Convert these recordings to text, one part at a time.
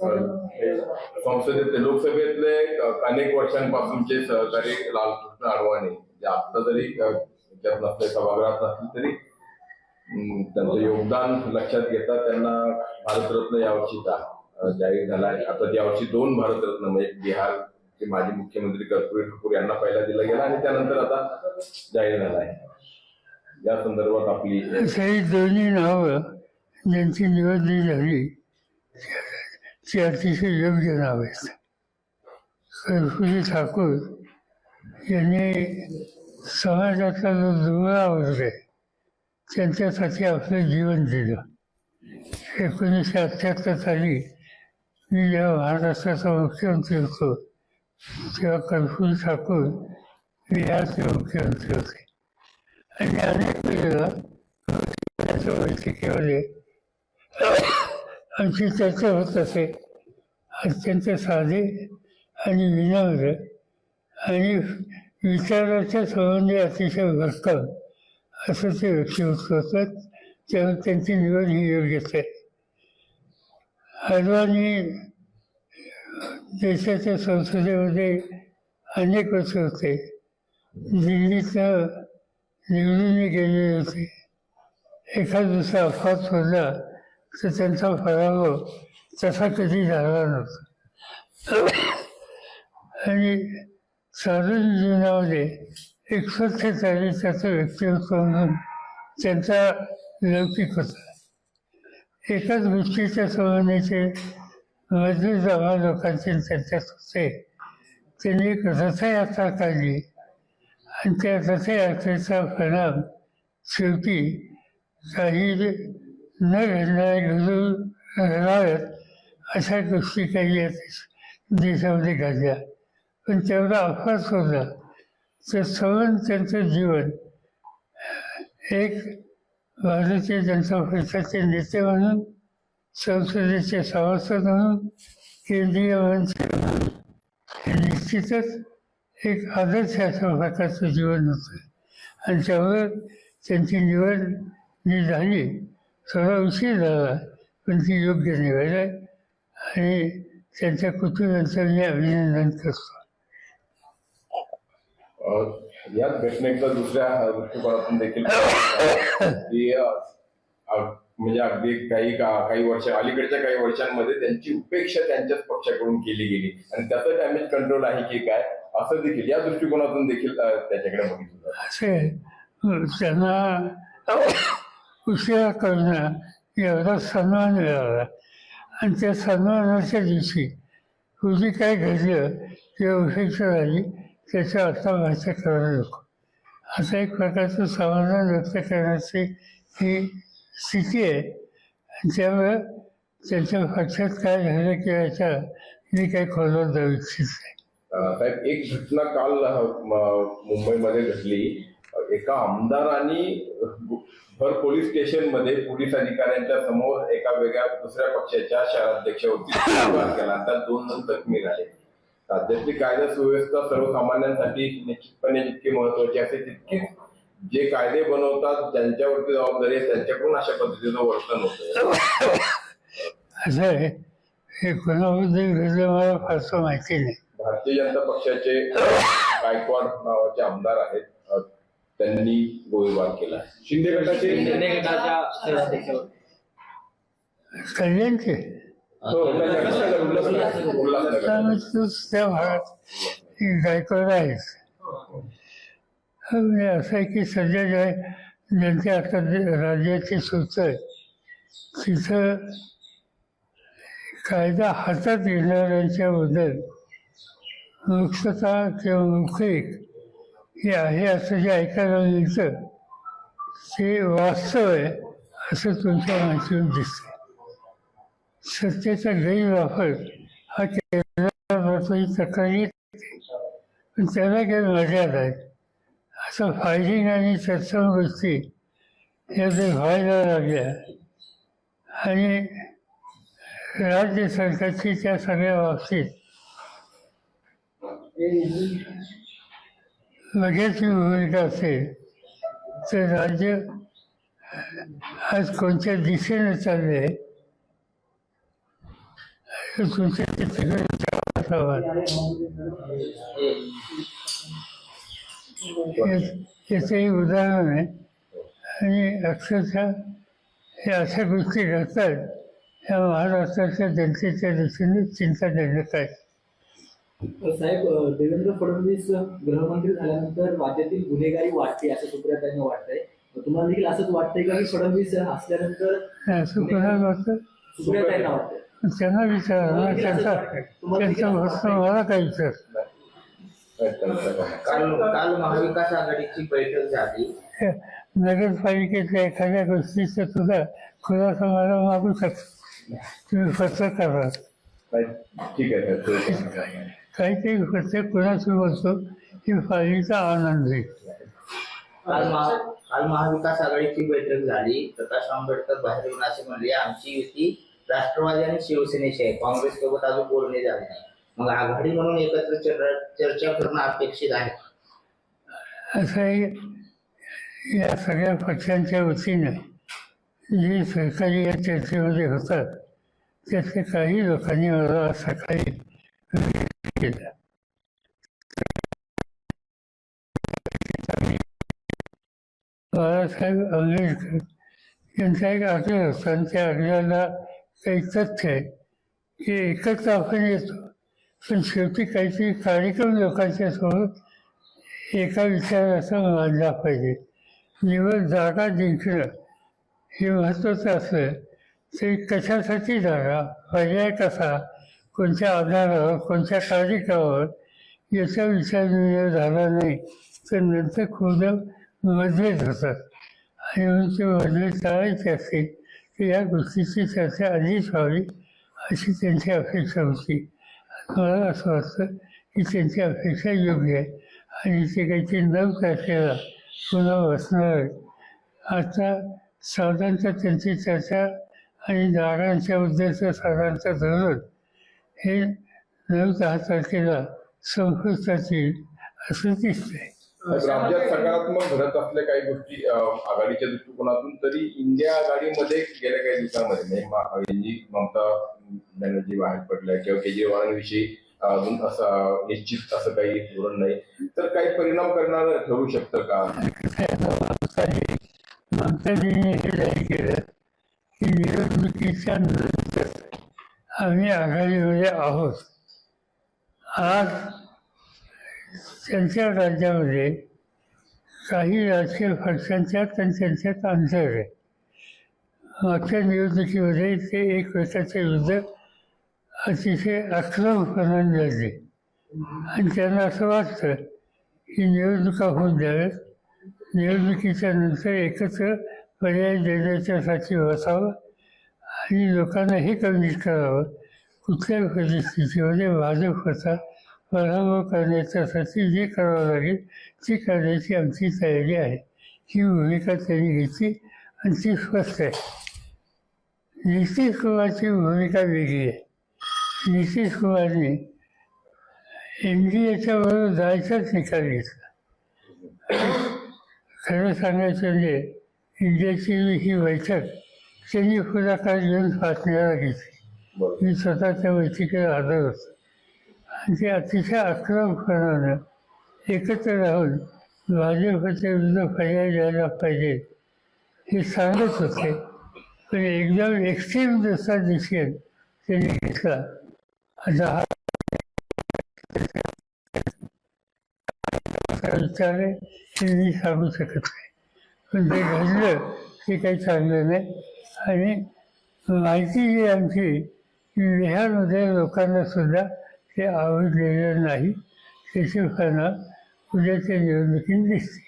संसदेत लोकसभेतले अनेक वर्षांपासूनचे सहकारी लालकृष्ण अडवाणी म्हणजे जे आता जरी अ, नसले सभागृहात नसले तरी त्यांचं योगदान लक्षात घेता त्यांना भारतरत्न यावर्षीचा जाहीर झाला आहे. आता यावर्षी दोन भारतरत्न म्हणजे बिहारचे माजी मुख्यमंत्री कर्पूरी ठाकूर यांना पहिला दिला गेला आणि त्यानंतर आता जाहीर झाला आहे. या संदर्भात आपली काही दोन्ही नावं ज्यांची निवड झाली ती अतिशय योग्य नाव आहेत कर्पूरी ठाकूर यांनी समाजातला जो दुबळा वर्ग आहे त्यांच्यासाठी आपलं जीवन दिलं. एकोणीसशे अठ्ठ्याहत्तर साली मी जेव्हा महाराष्ट्राचा मुख्यमंत्री होतो तेव्हा कर्पूरी ठाकूर बिहारचे मुख्यमंत्री होते. आणि अनेक वेळेला त्याच्या बैठकीमध्ये आमची चर्चा होत असे. अत्यंत साधे आणि विनम्र आणि विचाराच्या संबंधी अतिशय भक्कम असं ते व्यक्तिमत्व होतात तेव्हा त्यांची निवड ही योग्यच आहे अडवाणी देशाच्या संसदेमध्ये अनेक वर्ष होते. दिल्लीचं निवडून गेलेले होते. एखाद दुसरा अपघात होता तर त्यांचा पराभव तसा कधी झाला नव्हता. आणि साधन जीवनामध्ये एक स्वच्छ चारित्र्याचं व्यक्तिमत्व म्हणून त्यांचा लौकिक होता. एकाच गोष्टीच्या संबंधीचे मजबूत जमा लोकांचे त्यांच्यात होते. त्यांनी एक रथयात्रा काढली. आणि त्या रथयात्रेचा परिणाम शेवटी काही न घडणारे घडून घडाव्यात अशा गोष्टी काही आहेत देशामध्ये घडल्या पण तेवढा अपघात होता तर सवन त्यांचं जीवन एक भारतीय जनता पक्षाचे नेते म्हणून संसदेचे सभासद म्हणून केंद्रीय मंत्री म्हणून निश्चितच एक आदर्श अशा प्रकारचं जीवन होतं आणि त्यावर त्यांची निवड जी झाली थोडा उशीर झाला पण ती योग्य आहे? आणि त्यांच्या कुटुंबाचं मी अभिनंदन करतो. याच घटनेचा दुसऱ्या दृष्टिकोनातून देखील की म्हणजे अगदी काही का- काही वर्ष अलीकडच्या काही वर्षांमध्ये त्यांची उपेक्षा त्यांच्याच पक्षाकडून केली गेली. आणि त्याचं डॅमेज कंट्रोल आहे की काय असं देखील या दृष्टिकोनातून देखील त्याच्याकडे बघितलं. असे त्यांना उशिरा करणं एवढा सन्मान मिळाला. आणि त्या सन्मानाच्या दिवशी पूर्वी काय घडलं किंवा उपेक्षा झाली त्याचा भाषा करायला नको. असं एक प्रकारचं समाधान व्यक्त करण्याची ही स्थिती आहे. आणि त्यामुळे त्यांच्या पक्षात काय झालं किंवा याच्या मी काही खोलवर जाऊ इच्छित नाही. साहेब एक घटना काल मुंबईमध्ये घडली. एका आमदारांनी भर पोलीस स्टेशनमध्ये पोलीस अधिकाऱ्यांच्या समोर एका वेगळ्या दुसऱ्या पक्षाच्या शहराध्यक्षावरती केला. त्यात दोन जण जखमी झाले. राज्यातली कायदा सुव्यवस्था सर्वसामान्यांसाठी निश्चितपणे जितकी महत्वाची असते तितकीच जे कायदे बनवतात ज्यांच्यावरती जबाबदारी आहे त्यांच्याकडून अशा पद्धतीचं वर्तन होतं असं आहे. हे कोणाबद्दल घडलं मला फारसं माहिती नाही. भारतीय जनता पक्षाचे गायकवाड नावाचे आमदार आहेत. त्यांनी गोळीबार केला. शिंदे गटाचे? शिंदे गटाच्या शहराध्यक्षावर कल्याणचे? त्या भागात हे गायकवाड आहेच हा, म्हणजे असं आहे की सध्या जे ज्यांचे आता राज्याचे सूत्र आहे तिथं कायदा हातात घेणाऱ्यांच्याबद्दल मुक्तता किंवा मुखिक हे आहे असं जे ऐकायला मिळतं ते वास्तव आहे असं तुमच्या माहितीतून दिसतं सत्तेचा गैरवापर हा केला तक्रारी पण त्याला काही मर्यादा आहेत. असं फायरिंग आणि तत्सम गोष्टी या व्हायला लागल्या आणि राज्य सरकारची त्या सगळ्या बाबतीत बघ्याची भूमिका असेल तर राज्य आज कोणत्या दिशेने चालले आहे? तुमच्या तिकडे उदाहरण आहे. आणि अक्षरशः हे अशा गोष्टी घडतात या महाराष्ट्राच्या जनतेच्या दृष्टीने देण्यात आहे साहेब देवेंद्र फडणवीस गृहमंत्री झाल्यानंतर राज्यातील गुन्हेगारी वाढते असं सुप्रियाताईंना वाटतंय. तुम्हाला देखील असंच वाटतंय का की फडणवीस असल्यानंतर सुप्रियाताईंना वाटतंय. त्यांना विचारा त्यांचा त्यांचा प्रश्न मला काय विचार? काल काल महाविकास आघाडीची बैठक झाली. नगरपालिकेतल्या एखाद्या गोष्टीचं सुद्धा खुलासा मला मागू शकतो. तुम्ही पत्रकार आहात. ठीक आहे सर काहीतरी प्रत्येक कुणाचं बोलतो ही फाळीचा आनंद आहे. काल महा काल महाविकास आघाडीची बैठक झाली. प्रकाश आंबेडकर बाहेर येऊन असे म्हणले आमची युती राष्ट्रवादी आणि शिवसेनेची आहे. काँग्रेस सोबत अजून बोलणे झाले नाही. मग आघाडी म्हणून एकत्र चर- चर्चा करणं अपेक्षित आहे. असं या सगळ्या पक्षांच्या वतीनं जे सहकारी या चर्चेमध्ये होतात त्यातल्या काही लोकांनी मला आज सकाळी बाळासाहेब आंबेडकर यांचा एक आग्रह होता आणि त्या आग्रहाला काही तथ्य आहे की एकत्र आपण येतो. पण शेवटी काहीतरी कार्यक्रम लोकांच्या सोबत एका विचाराचा मानला पाहिजे. निवड जागा जिंकणं हे महत्त्वाचं असलं तरी कशासाठी जागा? पर्याय कसा? कोणत्या आधारावर कोणत्या कार्यक्रमावर याचा विचार निर्णय झाला नाही तर नंतर खुद मतभेद होतात आणि म्हणून ते मतभेद टाळायचे असतील तर या गोष्टीची चर्चा आधीच व्हावी अशी त्यांची अपेक्षा होती. मला असं वाटतं की त्यांची अपेक्षा योग्य आहे आणि ते काहीतरी नऊ तारखेला पुन्हा बसणार आता साधारणतः त्यांची चर्चा आणि जागांच्या उद्देश साधारणतः धरून हे नऊ दहा तारखेला येईल असं दिसतंय राज्यात सकारात्मक घडत असल्या काही गोष्टी आघाडीच्या दृष्टिकोनातून तरी इंडिया आघाडीमध्ये गेल्या काही दिवसांमध्ये म्हणजे ममता बॅनर्जी बाहेर पडल्या किंवा केजरीवालांविषयी अजून असं निश्चित असं काही धोरण नाही तर काही परिणाम करणार ठरू शकतं का ममताजीने हे जाहीर केलं की निवडणुकीच्या नंतर आम्ही आघाडीमध्ये आहोत. आज त्यांच्या राज्यामध्ये काही राजकीय पक्षांच्यात आणि त्यांच्यात अंतर आहे. मागच्या निवडणुकीमध्ये ते एकमेकाच्या विरुद्ध अतिशय आक्रमकपणाने लढले आणि त्यांना असं वाटतं की निवडणुका होऊन द्याव्यात निवडणुकीच्या नंतर एकत्र पर्याय देण्याच्यासाठी बसावं. आणि लोकांना हे कन्व्हिन्स करावं. कुठल्याही परिस्थितीमध्ये भाजपचा पराभव करण्याच्यासाठी जे करावं लागेल ती करण्याची आमची तयारी आहे. ही भूमिका त्यांनी घेतली आणि ती स्पष्ट आहे. नितीश कुमारची भूमिका वेगळी आहे. नितीश कुमारने एन डी एच्या बरोबर जायचाच निकाल घेतला. खरं सांगायचं म्हणजे इंडियाची ही बैठक त्यांनी पुढाकार घेऊन बातम्याला घेतली मी स्वतः त्या बैठकीला हजर होतो. आणि ते अतिशय आक्रमकपणानं एकत्र राहून भाजपच्या विरुद्ध पर्याय द्यायला पाहिजे हे सांगत होते. पण एकदम एक्स्ट्रीम जसा डिसिजन त्यांनी घेतला आता हा असा विचार आहे मी सांगू शकत नाही. पण ते घडलं ते काही चांगलं नाही. आणि माहिती जी आमची की बिहारमध्ये लोकांना सुद्धा ते आवडलेलं नाही. त्याची परिणाम उद्याच्या निवडणुकीत दिसते.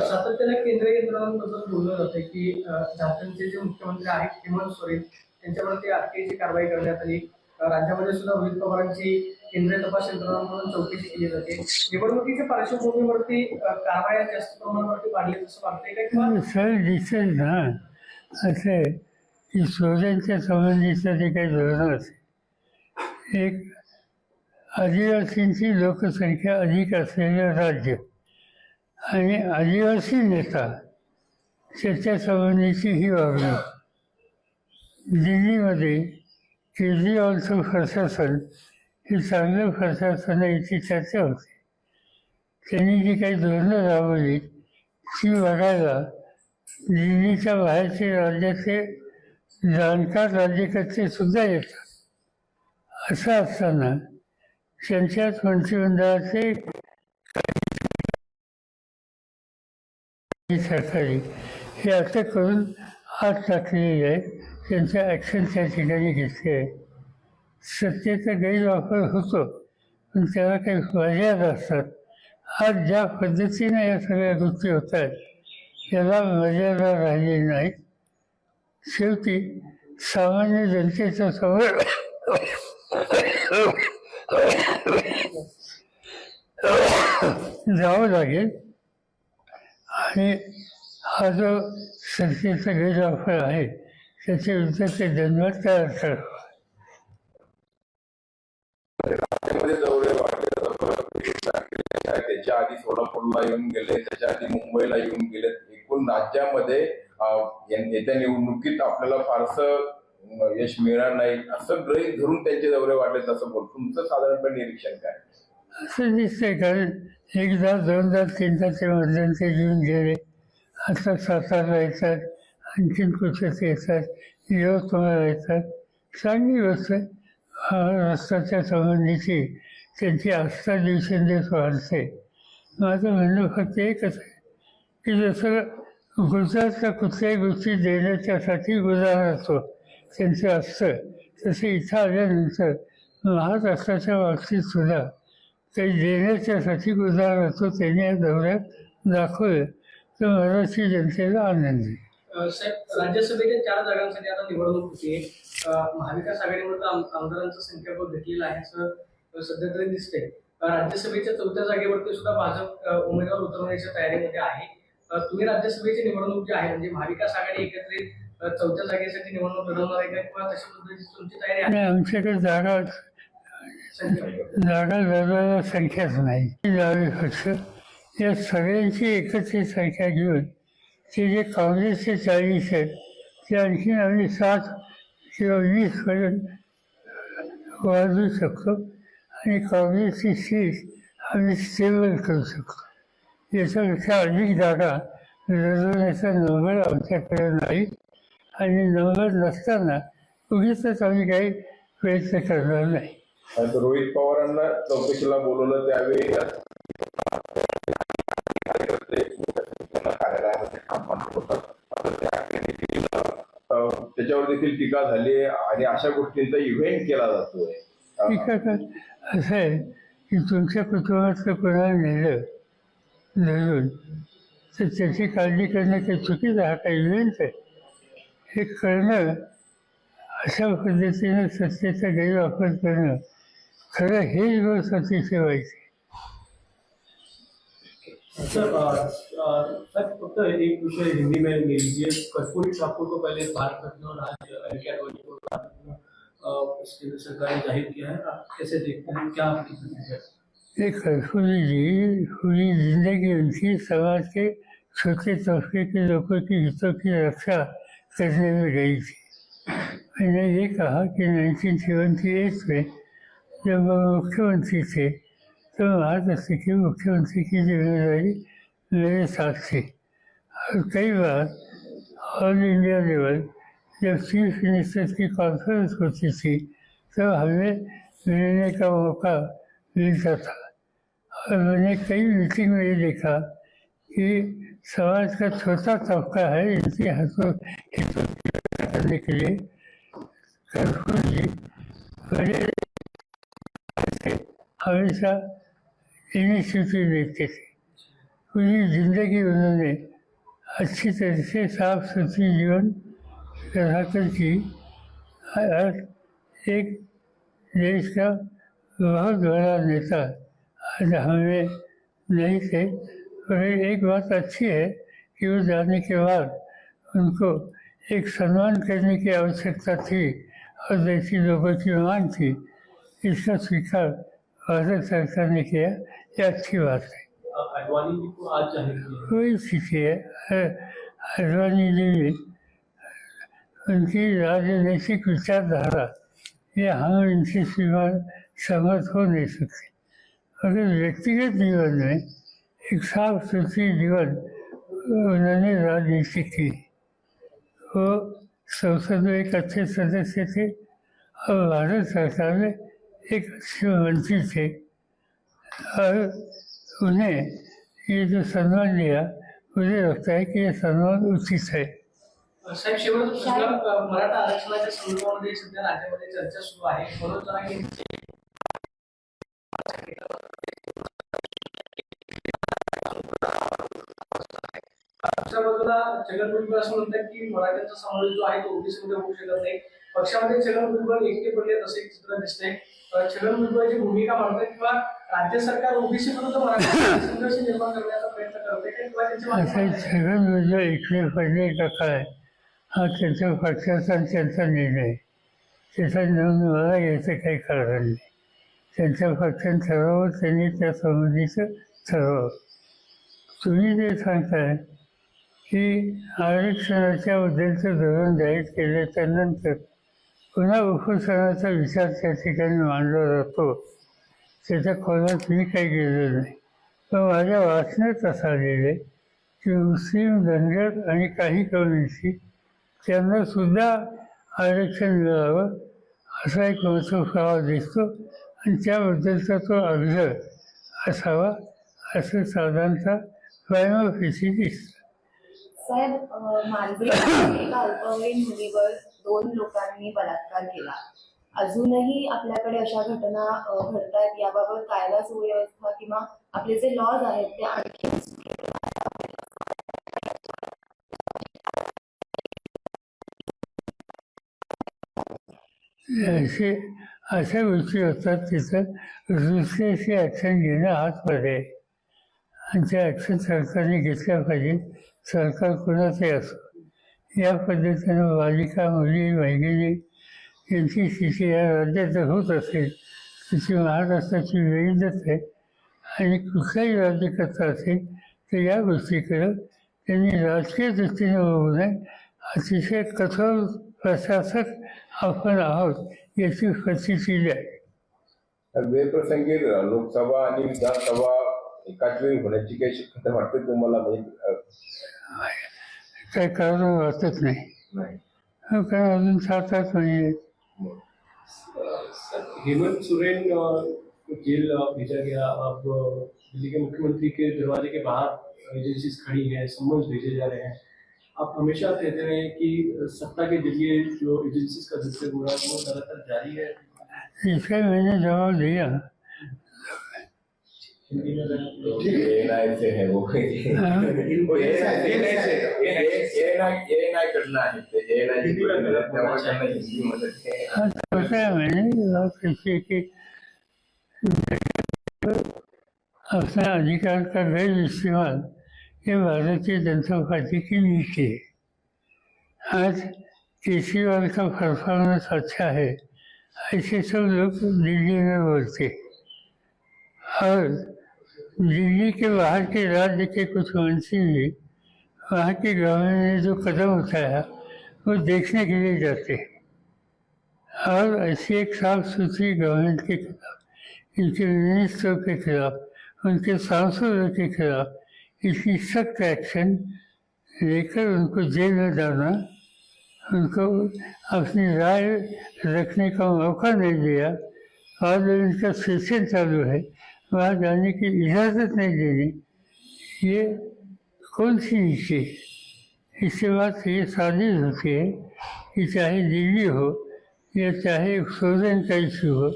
सातत्याने केंद्रीय यंत्रणांबद्दल बोललं जातं की झारखंडचे जे मुख्यमंत्री आहेत हेमंत सोरेन त्यांच्यावरती अटकेची कारवाई करण्यात आली. राज्यामध्ये सुद्धा रोहित पवारांची केंद्रीय तपास यंत्रणांकडून चौकशी केली जाते. निवडणुकीच्या पार्श्वभूमीवरती कारवाया जास्त प्रमाणावरती वाढल्या असं वाटतंय का किंवा सर दिसेल ना. असं की सोऱ्यांच्या संबंधीचं जे काही धोरण असेल एक आदिवासींची लोकसंख्या अधिक असलेलं राज्य आणि आदिवासी नेता त्याच्यासंबंधीची ही वागणूक. दिल्लीमध्ये केजरीवालचं प्रशासन हे चांगलं प्रशासन याची चर्चा होती. त्यांनी जी काही धोरणं राबवली ती बघायला दिल्लीच्या बाहेरचे राज्याचे जाणकार राज्यकर्ते सुद्धा येतात. असं असताना त्यांच्याच मंत्रिमंडळाचे सरकारी हे असं करून आज टाकलेली आहे. त्यांच्या ॲक्शन त्या ठिकाणी घेतली आहे. सत्तेचा गैरवापर होतो पण त्याला काही मर्यादा असतात. आज ज्या पद्धतीने या सगळ्या गोष्टी होत आहेत याला मर्यादा राहिलेली नाहीत. शेवटी सामान्य जनतेच्या समोर जावं लागेल. आणि हा जो सत्तेचा गैरवापर आहे त्याच्या विरुद्ध ते दंडवट तयार करावं त्याच्या आधी सोलापूरला येऊन गेले त्याच्या आधी मुंबईला येऊन गेले. एकूण राज्यामध्ये येत्या निवडणुकीत आपल्याला फारसं यश मिळणार नाही असं ग्रहित धरून त्यांचे दौरे वाटले असं बोल तुमचं साधारणपणे निरीक्षण काय? असं दिसतंय कारण एकदा दोनदा तीनदा ते मध्यंतरी येऊन गेले. आता सातारला येतात आणखीन कुठेच येतात यवतमाळ येतात चांगली गोष्ट रस्त्याच्या संबंधीची त्यांची आस्था दिवसेंदिवस वाढते. माझं म्हणणं फक्त एकच आहे की जसं गुजरातला कुठल्याही गोष्टी देण्याच्यासाठी गुजारा असतो त्यांचं असतं तसं इथं आल्यानंतर महाराष्ट्राच्या बाबतीत सुद्धा काही देण्याच्यासाठी गुजार असतो त्यांनी या दौऱ्यात दाखवलं. तर मराठी जनतेला आनंद आहे. राज्यसभेच्या चार जागांसाठी आता निवडणूक होती महाविकास आघाडीमध्ये आम- आमदारांचं संख्याबळ घटलेलं आहे असं सध्या तरी दिसतंय. राज्यसभेच्या चौथ्या जागेवरती सुद्धा भाजप उमेदवार उतरवण्याच्या तयारीमध्ये आहे. तुम्ही राज्यसभेची निवडणूक जी आहे म्हणजे महाविकास आघाडी एकत्रित चौथ्या जागेसाठी निवडणूक लढवणार आहे का? किंवा तशा पद्धतीची तुमची तयारी आहे? आमच्याकडे जागा जागा लढवायला संख्याच नाही. डावे पक्ष या सगळ्यांची एकत्रित संख्या घेऊन ते जे काँग्रेसचे चाळीस आहेत ते आणखीन आम्ही सात किंवा वीसपर्यंत वाढवू शकतो आणि काँग्रेसची सीट आम्ही स्टेबल करू शकतो. याच्यापेक्षा अधिक जागा लढवण्याचा नंबर आमच्याकडे नाही आणि नंबर नसताना उगीच आम्ही काही प्रयत्न करणार नाही रोहित पवारांना चौकशीला बोलवलं त्यावेळी त्याच्यावर देखील टीका झाली आणि अशा गोष्टींचा इव्हेंट केला जातोय. टीका असं आहे की तुमच्या कुटुंबातलं कोणाला नेलं? मिळून तर त्याची काळजी करणं काही चुकीचं हा काही इव्हेंट आहे हे करणं अशा पद्धतीनं सत्तेचा गैरवापर करणं खरं हेच गोष्ट अतिशय वाईट फक्त एक विषय हिंदी में ले लीजिए कर्पूरी ठाकुर को पहले भारत रत्न और आज एलके अडवाणी को भारत रत्न सरकार ने जाहिर किया है। आप कैसे देखते हैं क्या आपकी प्रतिक्रिया है एक कर्पूरी जी पूरी जिंदगी उनकी समाज के छोटे तबके के लोगों की हितों की रक्षा करने में गई थी मैंने ये कहा कि 1978 में जब वो मुख्यमंत्री थे तो महाराष्ट्र के मुख्यमंत्री की जिम्मेदारी मेरे साथ थी और कई बार ऑल इंडिया लेवल जब चीफ मिनिस्टर की कॉन्फ्रेंस होती थी तो हमें मिलने का मौका मिलता था और मैंने कई मीटिंग में ये देखा कि समाज का छोटा तबका है इनके हाथों हितों की रक्षा करने के लिए कर्पूर जी बड़े से हमेशा इनिशिएटिव लेते थे पूरी जिंदगी उन्होंने अच्छी तरह से साफ सुथरी जीवन रहाकर की और एक देश का बहुत बड़ा नेता आज हमें नहीं थे मगर एक बात अच्छी है कि वो जाने के बाद उनको एक सम्मान करने की आवश्यकता थी और जैसी लोगों की मांग थी इसका स्वीकार भारत सरकार ने किया ये अच्छी बात है आप अडवाणी जी को आज जाहिर किया है कोई स्थिति है अ- अडवाणी जी ने उनकी राजनीतिक विचारधारा ये हम इनसे सिवा सहमत असे व्यक्तिगत जीवन में एक साफ सुथरी जीवन उन्होंने राजनीति की वो हो, संसद में एक अच्छे सदस्य थे और भारत सरकार में एक अच्छे मंत्री थे. और उन्हें ये जो सम्मान दिया मुझे लगता है कि ये सम्मान उचित है. साहेब शेवटचा मराठा आरक्षणाच्या संदर्भामध्ये सध्या राज्यामध्ये चर्चा सुरू आहे. छगन भुजबळ असं म्हणतात की मराठ्यांचा समावेश जो आहे तो ओबीसी मध्ये होऊ शकत नाही. पक्षामध्ये छगन भुजबळ एकटे पडले एक चित्र दिसतंय. अ, छगन भुजबळची भूमिका मांडतात किंवा राज्य सरकार ओबीसी विरुद्ध मराठा संघर्ष निर्माण करण्याचा प्रयत्न करते किंवा त्यांच्या छगन भुजबळ इकडे पडले का काय? हा त्यांच्या पक्षाचा आणि त्यांचा निर्णय. त्याचा निर्णय मला घ्यायचं काही कारण नाही. त्यांच्या पक्षाने ठरवावं त्यांनी त्या संबंधीचं ठरवावं. तुम्ही जे सांगताय की आरक्षणाच्या बद्दलचं धोरण जाहीर केल्याच्यानंतर पुन्हा उपोषणाचा विचार त्या ठिकाणी मांडला जातो. त्याच्या खोलात मी काही गेलो नाही. पण माझ्या वाचण्यात असं आलेलं आहे की मुस्लिम धनगर आणि काही कम्युनिटी त्यांना सुद्धा आरक्षण मिळावं असा एक महत्त्वपुरावा दिसतो आणि त्याबद्दलचा तो अग्रह असावा असं साधारणतः प्रायमफिसी दिसतं. साहेब मानवी एका अल्पवयीन मुलीवर दोन लोकांनी बलात्कार केला. अजूनही आपल्याकडे अशा घटना अ, घडतायत याबाबत कायदा सुव्यवस्था किंवा आपले जे लॉज आहेत ते आणखी असे अशा गोष्टी होतात तिथं दुसऱ्याशी ॲक्शन घेणं हाच पर्याय आणि त्या ॲक्शन सरकारने घेतल्या पाहिजे सरकार कोणाचंही असो. या पद्धतीनं बालिका मुली वैगिनी यांची स्थिती या राज्यात होत असेल तिची महाराष्ट्राची विविधच आहे आणि कुठलाही राज्यकर्ता असेल तर या गोष्टीकडं त्यांनी राजकीय दृष्टीने बघू नये. अतिशय कठोर प्रशासक आपण आहोत याची प्रचिती आहे. वेळप्रसंगी लोकसभा आणि विधानसभा एकाच वेळी होण्याची काही शक्यता वाटते तुम्हाला? म्हणजे, म्हणजे अ, काय कारण वाटत नाही नाही हो, कारण अजून सात आठ महिने आहेत. सर हेमंत सोरेन अ, जेल अ, भेजा गया अब अ, दिल्ली के मुख्यमंत्री के दरवाजे के बाहर एजेंसीज खड़ी हैं समन्स भेजे जा रहे हैं आप हमेशा कहते रहे हैं कि अ, सत्ता के जरिए जो एजेंसीज का जिक्र हो रहा है वो लगातार जारी है इसका मैंने जवाब दिया हिंदी में अगर- एएनआय से है. वो हाँ। वो एएनआय से एएनआय कडनं आहे ते. एएनआय त्यामुळे त्यांना हिंदीमध्ये ते- हाँ तो बताया मैंने बात ऐसी है कि अपना अधिकार का गैर इस्तेमाल ये भारतीय जनता पार्टी की नीति है आज केजरीवाल का परफॉर्मेंस अच्छा है ऐसे सब लोग दिल्ली में बोलते और दिल्ली के बाहर के राज्य के कुछ मंत्री भी वहाँ की गवर्नमेंट ने जो कदम उठाया वो देखने के लिए जाते हैं और ऐसी एक साफ सुथरी गवर्नमेंट के खिलाफ इनके मिनिस्टर के खिलाफ उनके सांसदों के खिलाफ इतनी सख्त एक्शन लेकर उनको जेल में डालना उनको अपनी राय रखने का मौका नहीं दिया और जो इनका सेशन चालू है वहाँ जाने की इजाज़त नहीं देनी ये कौन सी नीति है इसके बाद ये साजिश होती है कि चाहे दिल्ली हो या चाहे शोधन का इशू हो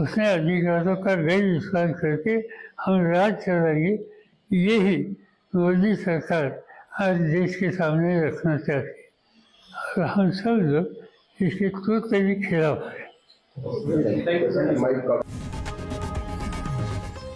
अपने अधिकारों का गैर इस्तेमाल करके हम राज चलाएंगे यही मोदी सरकार आज देश के सामने रखना चाहती है और हम सब लोग इसके टोटली खिलाफ हैं माईक का-